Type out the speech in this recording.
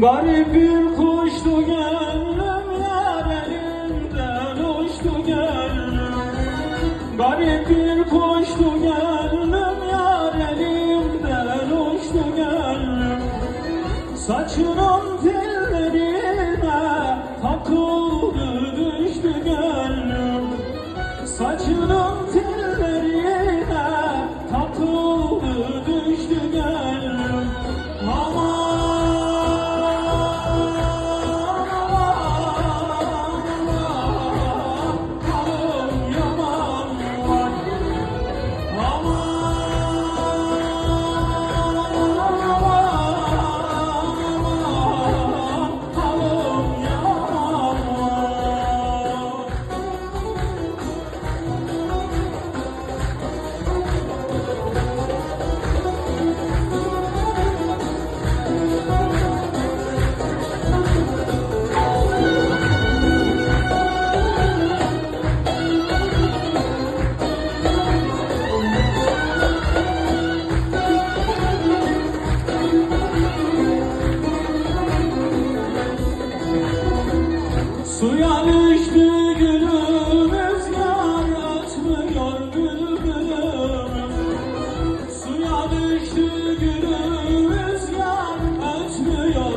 Garip bir kuştu gönlüm yar elimden uçtu gönlüm. Garip bir kuştu gönlüm yar elimden uçtu gönlüm. Saçının Suya düştü gülüm rüzgar ötmüyor bülbülüm Suya düştü gülüm rüzgar ötmüyor